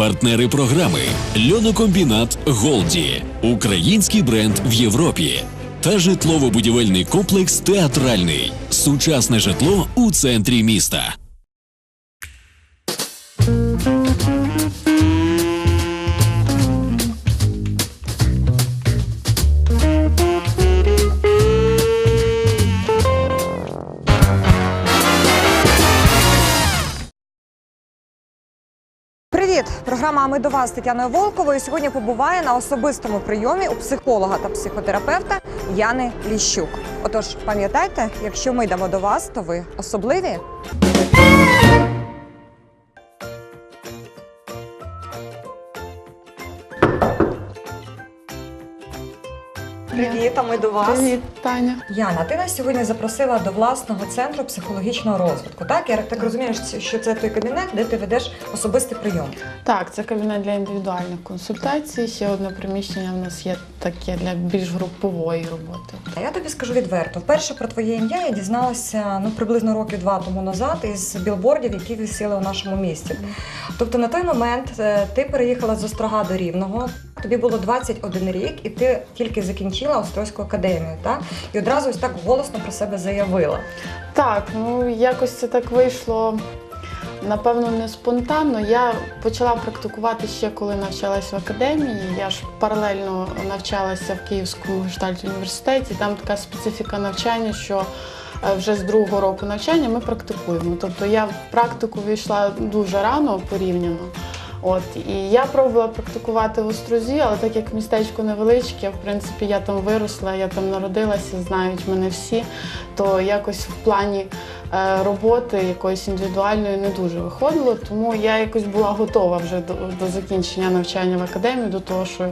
Партнери програми Льонокомбінат Голді, український бренд в Європі та житлово-будівельний комплекс Театральний. Сучасне житло у центрі міста. Програма Ми до вас Тетяною Волковою сьогодні побуває на особистому прийомі у психолога та психотерапевта Яни Ліщук. Отож, пам'ятайте, якщо ми йдемо до вас, то ви особливі. Привіт, а ми до вас. Привіт, Таня. Яна, ти нас сьогодні запросила до власного центру психологічного розвитку. Так, я так розумію, що це той кабінет, де ти ведеш особистий прийом. Так, це кабінет для індивідуальних консультацій. Ще одне приміщення в нас є таке для більш групової роботи. Я тобі скажу відверто. Вперше про твоє ім'я я дізналася ну приблизно років два тому назад із білбордів, які висіли у нашому місті. Тобто на той момент е, ти переїхала з Острога до Рівного. Тобі було 21 рік, і ти тільки закінчила Острозьку академію, так? І одразу ось так голосно про себе заявила. Так, ну якось це так вийшло. Напевно, не спонтанно. Я почала практикувати ще коли навчалась в академії. Я ж паралельно навчалася в Київському гештальт університеті. Там така специфіка навчання, що е, вже з другого року навчання ми практикуємо. Тобто я в практику війшла дуже рано порівняно. От і я пробувала практикувати в Острозі, але так як містечко невеличке, в принципі, я там виросла, я там народилася, знають мене всі, то якось в плані роботи якоїсь індивідуальної не дуже виходило. Тому я якось була готова вже до, до закінчення навчання в академії, до того, що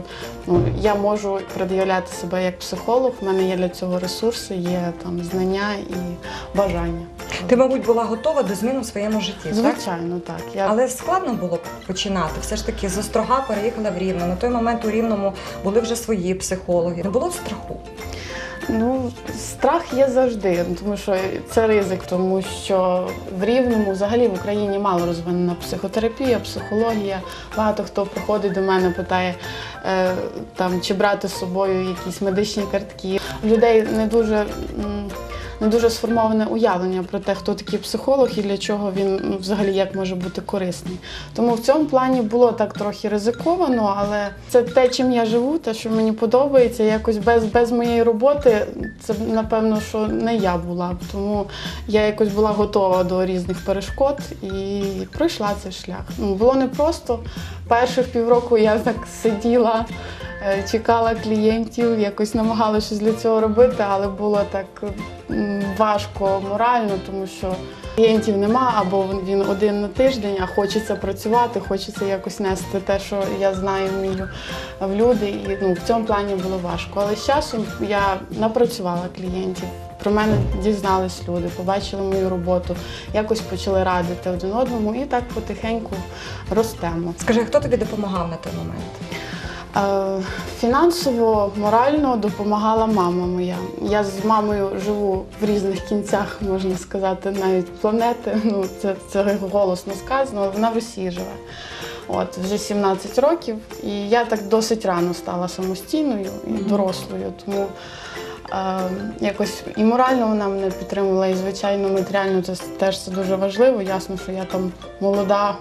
ну, я можу пред'являти себе як психолог. в мене є для цього ресурси, є там знання і бажання. Ти, мабуть, була готова до змін у своєму житті, так? Звичайно, так. Я Але складно було починати. Все ж таки з Острога переїхала в Рівне. На той момент у Рівному були вже свої психологи. Не було страху. Ну, страх є завжди, тому що це ризик, тому що в Рівному взагалі в Україні мало розвинена психотерапія, психологія. Багато хто приходить до мене, питає е, там, чи брати з собою якісь медичні картки. Людей не дуже. Не дуже сформоване уявлення про те, хто такий психолог і для чого він ну, взагалі як може бути корисний. Тому в цьому плані було так трохи ризиковано, але це те, чим я живу, те, що мені подобається. Якось без, без моєї роботи це напевно, що не я була. Тому я якось була готова до різних перешкод і пройшла цей шлях. Ну, було непросто. Перших півроку я так сиділа. Е, Чекала клієнтів, якось намагалася щось для цього робити, але було так важко морально, тому що клієнтів нема, або він один на тиждень, а хочеться працювати, хочеться якось нести те, що я знаю, вмію в люди. І ну, в цьому плані було важко. Але з часом я напрацювала клієнтів. Про мене дізнались люди, побачили мою роботу, якось почали радити один одному, і так потихеньку ростемо. Скажи, хто тобі допомагав на той момент? Е, Фінансово, морально допомагала мама моя. Я з мамою живу в різних кінцях, можна сказати, навіть планети. Ну, це, це голосно сказано, але вона в Росії живе. От, вже 17 років, і я так досить рано стала самостійною і дорослою. Тому е, якось і морально вона мене підтримувала, і звичайно, матеріально це теж це дуже важливо. Ясно, що я там молода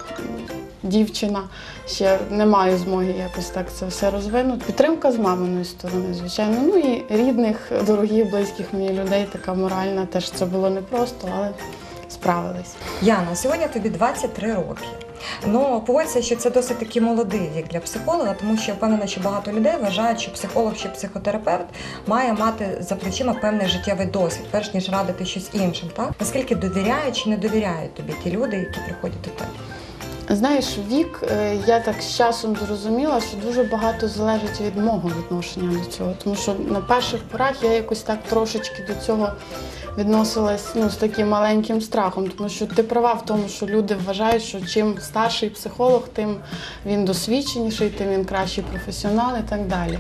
дівчина, ще не маю змоги якось так це все розвинути. Підтримка з маминої сторони, звичайно. Ну і рідних, дорогих, близьких мені людей, така моральна. Теж це було непросто, але справились. Яна, сьогодні тобі 23 роки. Ну, погодься, що це досить таки молодий вік для психолога, тому що я впевнена, що багато людей вважають, що психолог чи психотерапевт має мати за плечима певний життєвий досвід, перш ніж радити щось іншим. Так наскільки довіряють чи не довіряють тобі ті люди, які приходять до тебе? Знаєш, вік, е, я так з часом зрозуміла, що дуже багато залежить від мого відношення до цього. Тому що на перших порах я якось так трошечки до цього відносилась ну, з таким маленьким страхом. Тому що ти права в тому, що люди вважають, що чим старший психолог, тим він досвідченіший, тим він кращий професіонал і так далі.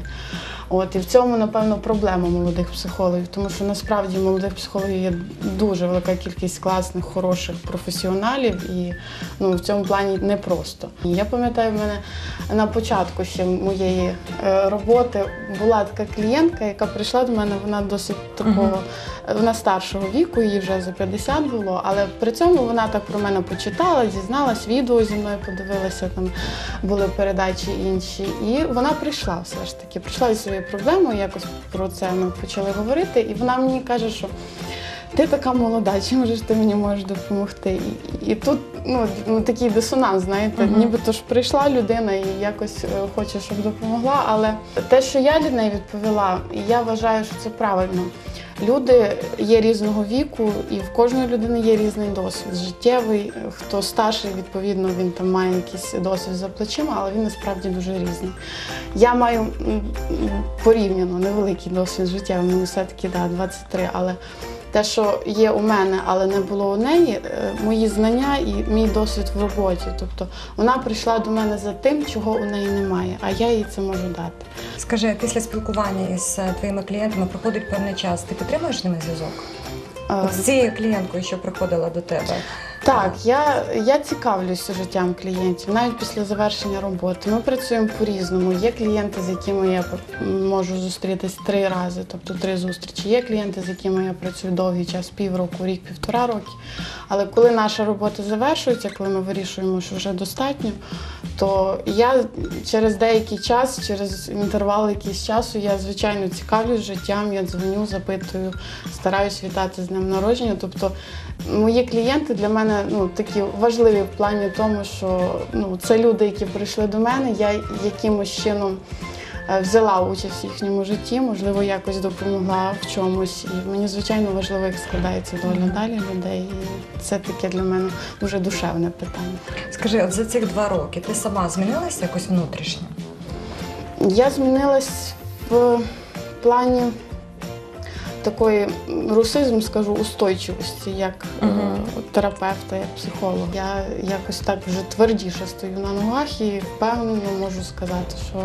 От і в цьому, напевно, проблема молодих психологів, тому що насправді молодих психологів є дуже велика кількість класних, хороших професіоналів, і ну в цьому плані непросто. І Я пам'ятаю, в мене на початку ще моєї е, роботи була така клієнтка, яка прийшла до мене. Вона досить такого, вона старшого віку, їй вже за 50 було, але при цьому вона так про мене почитала, дізналась, відео зі мною подивилася, там були передачі інші. І вона прийшла все ж таки. Прийшла із своєю проблемою, якось про це ми почали говорити, і вона мені каже, що. Ти така молода, чим же ти мені можеш допомогти? І, і тут ну, ну, такий дисонанс, знаєте, Мгм. нібито ж прийшла людина і якось е, хоче, щоб допомогла. Але те, що я для неї відповіла, і я вважаю, що це правильно. Люди є різного віку, і в кожної людини є різний досвід життєвий. Хто старший, відповідно, він там має якийсь досвід за плечима, але він насправді дуже різний. Я маю порівняно невеликий досвід життєвий, мені все-таки да, 23, але те, що є у мене, але не було у неї, е, мої знання і мій досвід в роботі. Тобто вона прийшла до мене за тим, чого у неї немає, а я їй це можу дати. Скажи, після спілкування із е, твоїми клієнтами проходить певний час. Ти підтримуєш з ними зв'язок? Е, з цією клієнткою, що приходила до тебе. Так, я, я цікавлюся життям клієнтів навіть після завершення роботи. Ми працюємо по-різному. Є клієнти, з якими я можу зустрітись три рази, тобто три зустрічі. Є клієнти, з якими я працюю довгий час, півроку, рік, півтора роки. Але коли наша робота завершується, коли ми вирішуємо, що вже достатньо, то я через деякий час, через інтервал якийсь часу, я звичайно цікавлюсь життям, я дзвоню, запитую, стараюсь вітати з днем народження. Тобто мої клієнти для мене ну, такі важливі в плані тому, що ну, це люди, які прийшли до мене, я якимось чином е, взяла участь в їхньому житті, можливо, якось допомогла в чомусь. І мені, звичайно, важливо, як складається доля далі людей. І це таке для мене дуже душевне питання. Скажи, от за цих два роки ти сама змінилася якось внутрішньо? Я змінилась в плані такої русизм, скажу, устойчивості, як е, Мгм. терапевта, як психолога. Я якось так вже твердіше стою на ногах і впевнено можу сказати, що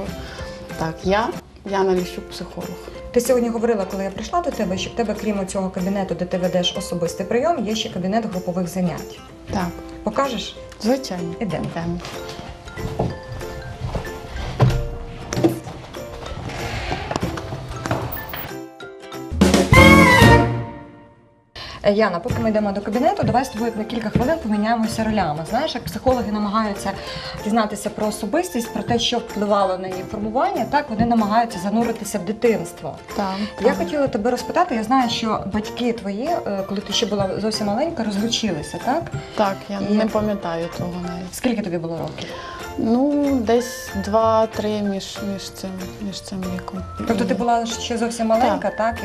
так, я Яна Ліщук, психолог. Ти сьогодні говорила, коли я прийшла до тебе, що в тебе, крім цього кабінету, де ти ведеш особистий прийом, є ще кабінет групових занять. Так, Покажеш? звичайно. Ідемо. Йдемо. Яна, поки ми йдемо до кабінету, давай з тобою на кілька хвилин поміняємося ролями. Знаєш, як психологи намагаються дізнатися про особистість, про те, що впливало на її формування, так вони намагаються зануритися в дитинство. Так, Я так. хотіла тебе розпитати. Я знаю, що батьки твої, е, коли ти ще була зовсім маленька, розлучилися, так? так, я І- не пам'ятаю того навіть. Скільки тобі було років? Ну, десь два-три між, між цим між цим віком. Тобто ти була ще зовсім маленька, так,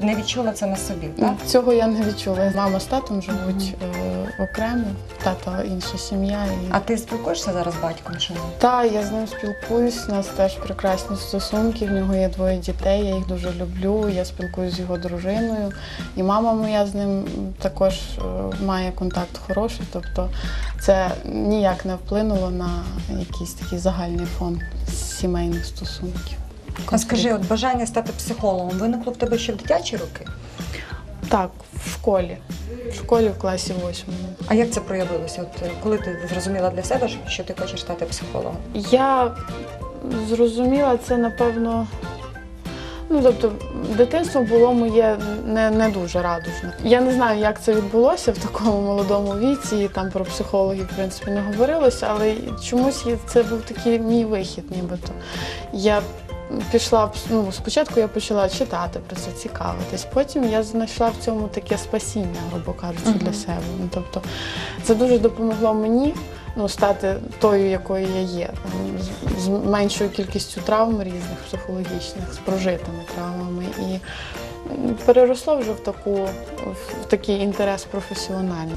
і не відчула це на собі, так? Ну, Цього я не відчула. Мама з татом живуть е, окремо, тата інша сім'я. І... А ти спілкуєшся зараз з батьком чи ні? Та я з ним спілкуюсь. У нас теж прекрасні стосунки. В нього є двоє дітей. Я їх дуже люблю. Я спілкуюсь з його дружиною. І мама моя з ним також е, має контакт хороший. Тобто це ніяк не вплинуло на якийсь такий загальний фон сімейних стосунків. А скажи, от бажання стати психологом виникло в тебе ще в дитячі роки? Так, в школі. В школі в класі восьмому. А як це проявилося? От е, коли ти зрозуміла для себе, що- що ти хочеш стати психологом? Я зрозуміла це, напевно. Ну, тобто, дитинство було моє не, не дуже радужне. Я не знаю, як це відбулося в такому молодому віці, і там про психологів, в принципі, не говорилося, але чомусь це був такий мій вихід, нібито. Я пішла, ну, спочатку я почала читати про це, цікавитись. Потім я знайшла в цьому таке спасіння, грубо кажучи, для себе. Ну, тобто, це дуже допомогло мені ну, стати тою, якою я є, з меншою кількістю травм різних психологічних, з прожитими травмами. І переросло вже в таку в такий інтерес професіональний.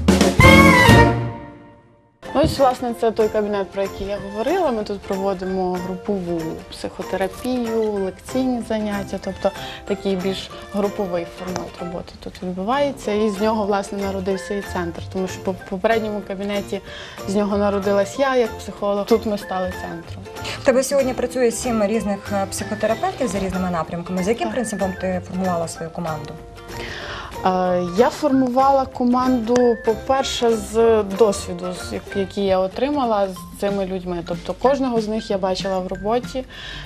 Ну, Ось, власне, це той кабінет, про який я говорила. Ми тут проводимо групову психотерапію, лекційні заняття, тобто такий більш груповий формат роботи тут відбувається. І з нього, власне, народився і центр, тому що по попередньому кабінеті з нього народилась я як психолог. Тут ми стали центром. В тебе сьогодні працює сім різних е, психотерапевтів за різними напрямками. За яким принципом ти формувала свою команду? Е, Я формувала команду, по-перше, з досвіду, який я отримала з цими людьми. Тобто кожного з них я бачила в роботі.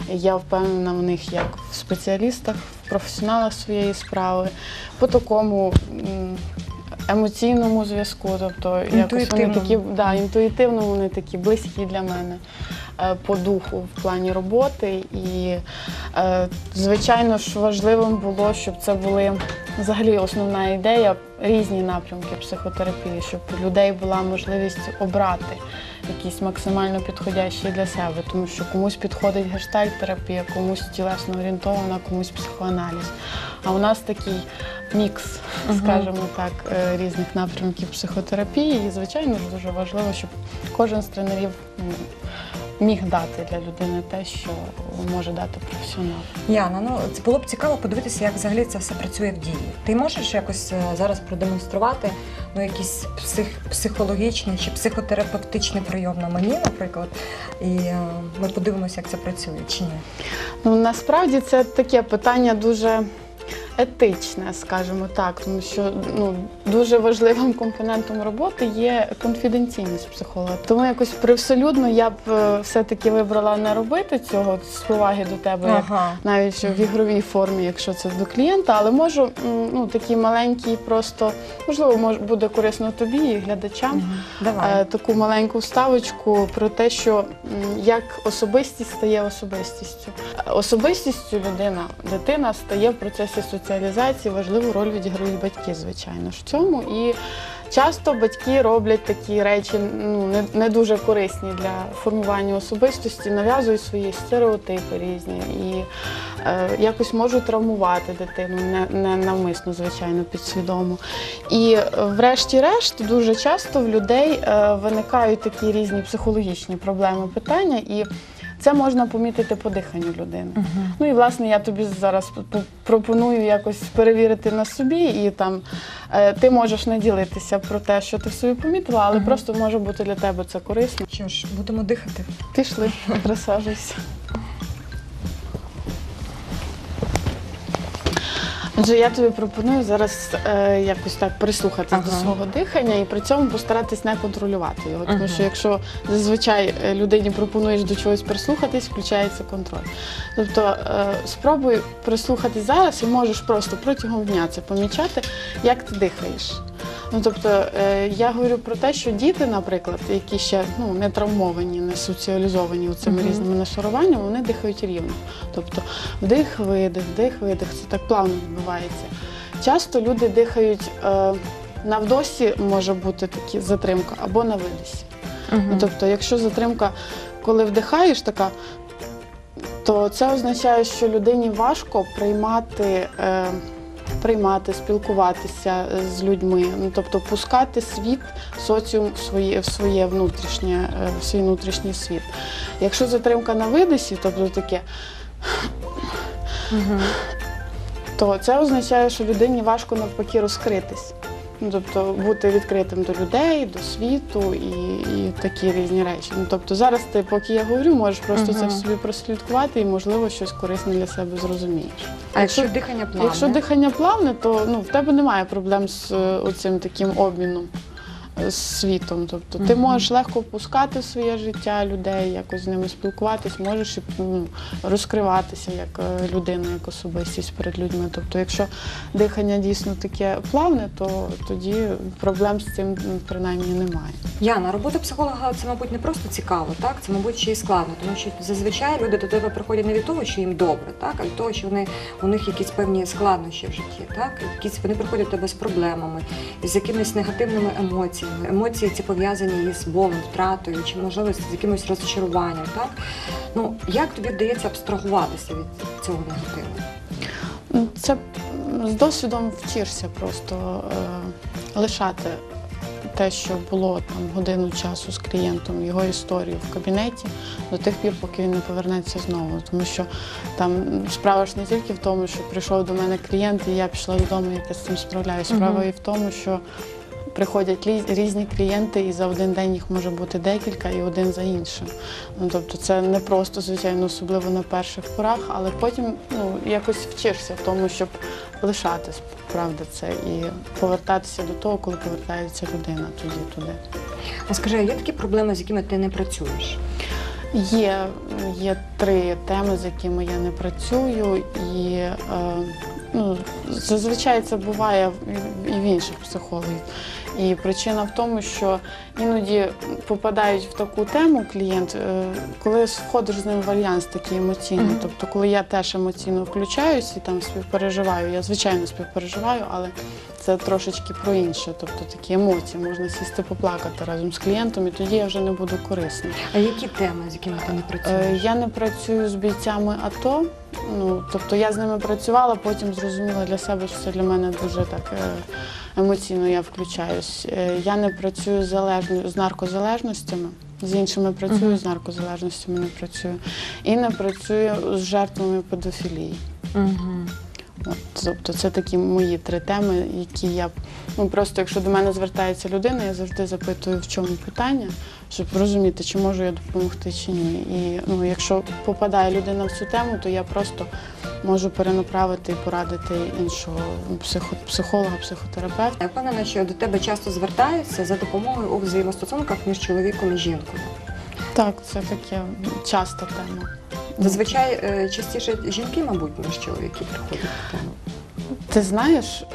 Я впевнена в них як в спеціалістах, в професіоналах своєї справи, по такому емоційному зв'язку. Тобто, якось вони такі да, інтуїтивно вони такі близькі для мене по духу в плані роботи. І, е, звичайно ж, важливим було, щоб це були взагалі основна ідея різні напрямки психотерапії, щоб у людей була можливість обрати якісь максимально підходящі для себе, тому що комусь підходить гештальт-терапія, комусь тілесно орієнтована, комусь психоаналіз. А у нас такий мікс, скажімо так, е, різних напрямків психотерапії. І, звичайно ж, дуже важливо, щоб кожен з тренерів міг дати для людини те, що може дати професіонал. Яна, ну це було б цікаво подивитися, як взагалі це все працює в дії. Ти можеш якось е, зараз продемонструвати ну, якийсь псих, психологічний чи психотерапевтичний прийом на мені, наприклад, і е, ми подивимося, як це працює чи ні. Ну насправді це таке питання дуже етичне, скажімо так, тому що ну дуже важливим компонентом роботи є конфіденційність психолога. Тому якось привселюдно я б е, все-таки вибрала не робити цього з поваги до тебе. як Ага. навіть в ігровій формі, якщо це до клієнта, але можу ну такий маленький, просто можливо, може буде корисно тобі і глядачам. Давай. Е, Таку маленьку вставочку про те, що як особистість стає особистістю. Особистістю людина, дитина стає в процесі соціалізації. Важливу роль відіграють батьки, звичайно ж в цьому. І часто батьки роблять такі речі ну, не, не дуже корисні для формування особистості, нав'язують свої стереотипи різні і е, якось можуть травмувати дитину, не, не навмисно, звичайно, підсвідомо. І е, врешті-решт, дуже часто в людей е, виникають такі різні психологічні проблеми, питання, і це можна помітити по диханню людини. Ну і власне я тобі зараз пропоную якось перевірити на собі, і там е, ти можеш не ділитися про те, що ти в собі помітила, але Мгм. просто може бути для тебе це корисно. Що ж, будемо дихати. Пішли, присаджуйся. Отже, я тобі пропоную зараз е, якось так прислухатись Ага. до свого дихання і при цьому постаратись не контролювати його. Тому Ага. що якщо зазвичай е, людині пропонуєш до чогось прислухатись, включається контроль. Тобто е, спробуй прислухатись зараз і можеш просто протягом дня це помічати, як ти дихаєш. Ну тобто е, я говорю про те, що діти, наприклад, які ще ну не травмовані, не соціалізовані цими Мгм. різними нашаруваннями, вони дихають рівно. Тобто вдих, видих, вдих, видих, це так плавно відбувається. Часто люди дихають е, на вдосі може бути такі затримка або на видисі. Ну, тобто, якщо затримка, коли вдихаєш, така, то це означає, що людині важко приймати, е, приймати, спілкуватися е, з людьми, ну тобто пускати світ, соціум в своє, в своє внутрішнє, е, в свій внутрішній світ. Якщо затримка на видисі, тобто таке, то це означає, що людині важко навпаки розкритись. Ну, тобто бути відкритим до людей, до світу і, і такі різні речі. Ну, тобто зараз ти, поки я говорю, можеш просто це в собі прослідкувати і, можливо, щось корисне для себе зрозумієш. А якщо дихання плавне? Якщо дихання плавне, то ну, в тебе немає проблем з е, оцим таким обміном з світом. Тобто ти можеш легко впускати в своє життя людей, якось з ними спілкуватись, можеш і ну, розкриватися як е, людина, як особистість перед людьми. Тобто, якщо дихання дійсно таке плавне, то тоді проблем з цим ну, принаймні немає. Яна, робота психолога це, мабуть, не просто цікаво, так? Це, мабуть, ще й складно, тому що зазвичай люди до тебе приходять не від того, що їм добре, так, а від того, що вони у них якісь певні складнощі в житті, так? Якісь вони приходять до тебе з проблемами, з якимись негативними емоціями. Емоції ці пов'язані із болем, втратою, чи можливо з якимось розчаруванням, так? Ну як тобі вдається абстрагуватися від цього негативу? Це з досвідом вчишся просто е, лишати те, що було там годину часу з клієнтом, його історію в кабінеті до тих пір, поки він не повернеться знову. Тому що там справа ж не тільки в тому, що прийшов до мене клієнт, і я пішла додому, як я з цим справляюсь. Справа Мгм. і в тому, що приходять різні клієнти, і за один день їх може бути декілька, і один за іншим. Ну тобто, це не просто, звичайно, особливо на перших порах, але потім ну якось вчишся в тому, щоб лишатись, правда, це і повертатися до того, коли повертається людина туди, туди. А скажи, а є такі проблеми, з якими ти не працюєш? Є, є три теми, з якими я не працюю, і е, ну, зазвичай це буває і в інших психологів. І причина в тому, що іноді попадають в таку тему клієнт, е, коли входиш з ним в альянс такий емоційний. Мгм. Тобто, коли я теж емоційно включаюсь і там співпереживаю, я звичайно співпереживаю, але це трошечки про інше. Тобто такі емоції, можна сісти поплакати разом з клієнтом, і тоді я вже не буду корисна. А які теми, з якими ти не Е, працюєш? Я не працюю з бійцями АТО. Ну, тобто я з ними працювала, потім зрозуміла для себе, що це для мене дуже так е, емоційно я включаюсь. Е, Я не працюю з, залежно, з наркозалежностями. З іншими працюю, Мгм. з наркозалежностями не працюю. І не працюю з жертвами педофілії. Угу. От, тобто це такі мої три теми, які я ну просто якщо до мене звертається людина, я завжди запитую, в чому питання, щоб розуміти, чи можу я допомогти чи ні. І ну, якщо попадає людина в цю тему, то я просто можу перенаправити і порадити іншого психо, психолога, психотерапевта. Я впевнена, що до тебе часто звертаються за допомогою у взаємостосунках між чоловіком і жінкою. Так, це таке часта тема. Зазвичай е, частіше жінки, мабуть, ніж чоловіки приходять до тебе. Ти знаєш, е,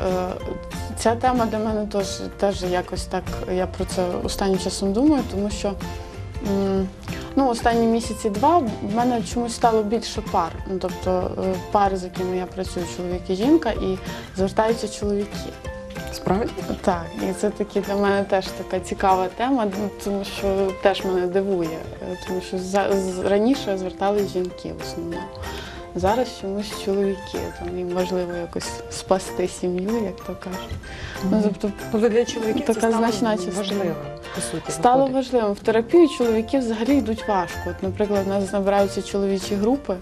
ця тема для мене теж, теж якось так. Я про це останнім часом думаю, тому що ну, останні місяці два в мене чомусь стало більше пар. Ну, тобто е, пари, з якими я працюю, чоловік і жінка, і звертаються чоловіки. Справді? Так, і це таки для мене теж така цікава тема, ну, тому що теж мене дивує, тому що за, з- раніше звертались жінки в основному. Зараз чомусь чоловіки, там їм важливо якось спасти сім'ю, як то кажуть. Ну, тобто Тобто для чоловіків Така це стало значна частина. важливим, по суті. стало виходить. важливим. В терапію чоловіки взагалі йдуть важко. От, наприклад, у нас набираються чоловічі групи,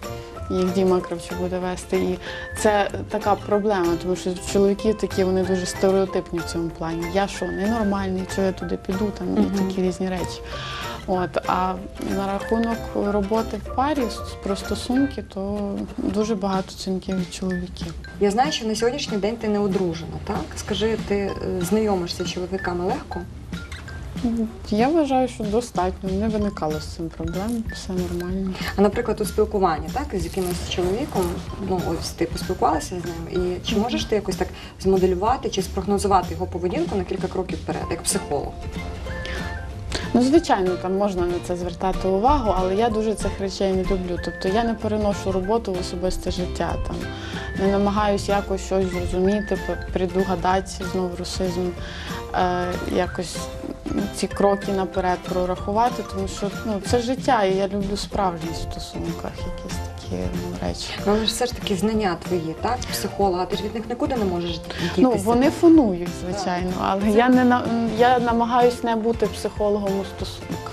їх Діма Кравчук буде вести. І це така проблема, тому що чоловіки такі вони дуже стереотипні в цьому плані. Я що, ненормальний, що я туди піду, там і такі різні речі. От, а на рахунок роботи в парі про стосунки, то дуже багато дзвінків від чоловіків. Я знаю, що на сьогоднішній день ти не одружена, так? Скажи, ти е, знайомишся з чоловіками легко? Я вважаю, що достатньо, не виникало з цим проблем, все нормально. А наприклад, у спілкуванні, так, з якимось чоловіком, ну ось ти поспілкувалася з ним, і чи можеш ти якось так змоделювати чи спрогнозувати його поведінку на кілька кроків вперед, як психолог? Ну, звичайно, там можна на це звертати увагу, але я дуже цих речей не люблю. Тобто я не переношу роботу в особисте життя. Там не намагаюся якось щось зрозуміти, п- предугадати знову русизм, е, якось ці кроки наперед прорахувати, тому що ну, це життя, і я люблю справжність в стосунках, якісь такі ну, речі. Ну, але ж все ж таки знання твої, так, психолога, ти ж від них нікуди не можеш дітися. Ну, вони фонують, звичайно, але я не на я намагаюсь не бути психологом у стосунках.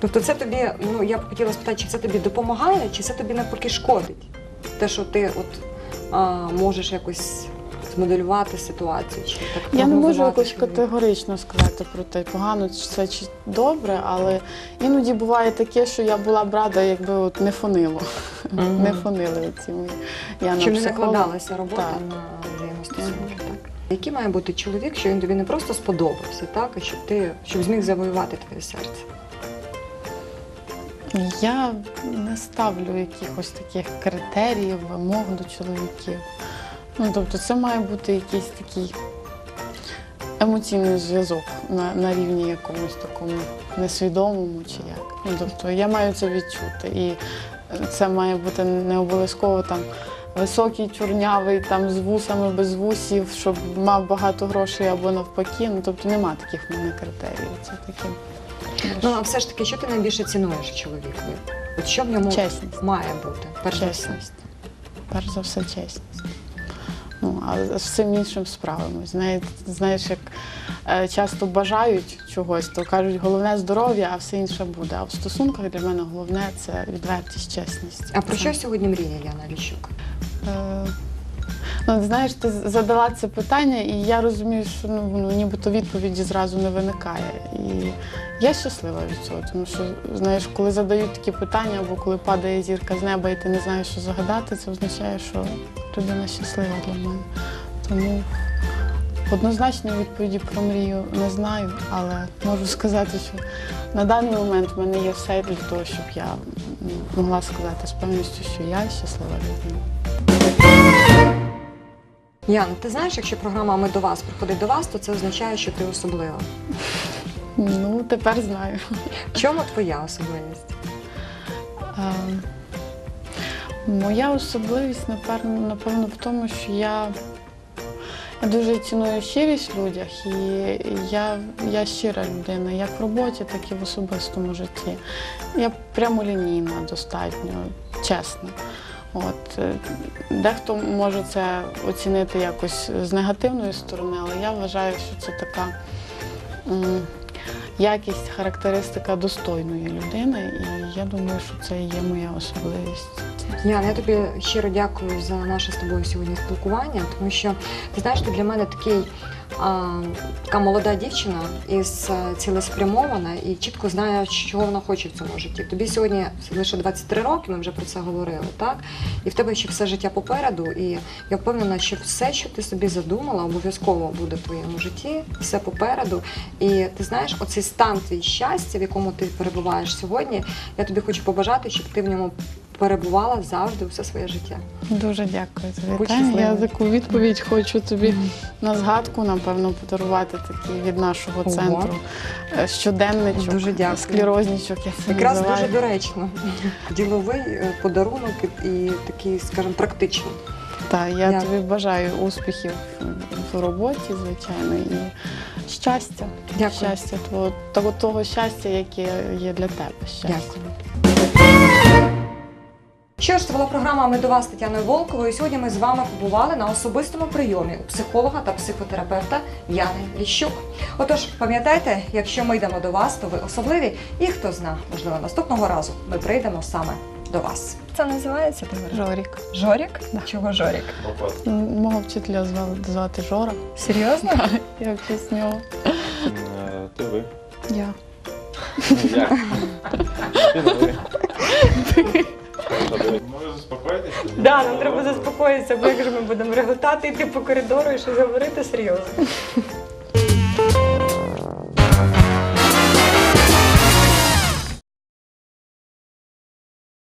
Тобто це тобі, ну я б хотіла спитати, чи це тобі допомагає, чи це тобі навпаки шкодить? Те, що ти от а, можеш якось змоделювати ситуацію, чи так Я не можу якось категорично сказати про те, погано це чи добре, але іноді буває таке, що я була б рада, якби от не фонило. Мгм. Не фонили ці мої. Я Щоб не психолога. накладалася робота Так. на взаємостосунки, так? Який має бути чоловік, що він тобі не просто сподобався, так, а щоб ти щоб зміг завоювати твоє серце? Я не ставлю якихось таких критеріїв, вимог до чоловіків. Ну, тобто, це має бути якийсь такий емоційний зв'язок на, на рівні якомусь такому несвідомому чи як. Ну, тобто, я маю це відчути. І це має бути не обов'язково там високий, чорнявий, там з вусами, без вусів, щоб мав багато грошей або навпаки. Ну, тобто нема таких в мене критеріїв. Це таке. Ну, а все ж таки, що ти найбільше цінуєш чоловікові? От що в ньому Чесність. має бути? Перш за все? Чесність. Перш за все, чесність. Ну, а з всім іншим справимось. Знаєш, знаєш, як е, часто бажають чогось, то кажуть, головне здоров'я, а все інше буде. А в стосунках для мене головне це відвертість, чесність. А про Це, що сьогодні мріє Яна Ліщук? Е, Ну, знаєш, ти задала це питання, і я розумію, що ну, нібито відповіді зразу не виникає. І я щаслива від цього, тому що знаєш, коли задають такі питання, або коли падає зірка з неба, і ти не знаєш, що загадати, це означає, що людина щаслива для мене. Тому однозначної відповіді про мрію не знаю, але можу сказати, що на даний момент в мене є все для того, щоб я могла сказати з певністю, що я щаслива людина. Ян, ти знаєш, якщо програма Ми до вас приходить до вас, то це означає, що ти особлива. Ну, тепер знаю. В чому твоя особливість? Моя особливість, напевно, напевно, в тому, що я, я дуже ціную щирість в людях, і я, я щира людина, як в роботі, так і в особистому житті. Я прямолінійна, достатньо, чесна. От, е, дехто може це оцінити якось з негативної сторони, але я вважаю, що це така якість, характеристика достойної людини, і я думаю, що це є моя особливість. Ян, я тобі щиро дякую за наше з тобою сьогодні спілкування, тому що ти знаєш, ти для мене такий. Така молода дівчина із е, цілеспрямована і чітко знає, чого вона хоче в цьому житті. Тобі сьогодні лише 23 роки, ми вже про це говорили, так? І в тебе ще все життя попереду. І я впевнена, що все, що ти собі задумала, обов'язково буде в твоєму житті, все попереду. І ти знаєш, оцей стан твій щастя, в якому ти перебуваєш сьогодні, я тобі хочу побажати, щоб ти в ньому перебувала завжди все своє життя. Дуже дякую за Будь вітання. Я щасливою. таку відповідь хочу тобі на згадку, напевно, подарувати такий від нашого Ого. центру е, щоденничок, Дуже дякую. склерозничок, я це Якраз називаю. дуже доречно. Діловий е, подарунок і- такий, скажімо, практичний. Так, я Дякую. тобі бажаю успіхів в роботі, звичайно, і щастя. Дякую. Щастя, твого, того, того щастя, яке є для тебе. Щастя. Дякую. Що ж, це була програма Ми до вас з Тетяною Волковою. Сьогодні ми з вами побували на особистому прийомі у психолога та психотерапевта Яни Ліщук. Отож, пам'ятайте, якщо ми йдемо до вас, то ви особливі, і хто зна, можливо, наступного разу ми прийдемо саме до вас. Це називається Жорік. Жорік? Да. Чого Жорік? Мого вчителя звали звати Жора. Серйозно? Я в честь нього. Ти ви. Я. Ну, як? Ти ви. Може заспокоїтися? Да, нам треба заспокоїтися, бо як же ми будемо реготати, йти по коридору і щось говорити серйозно.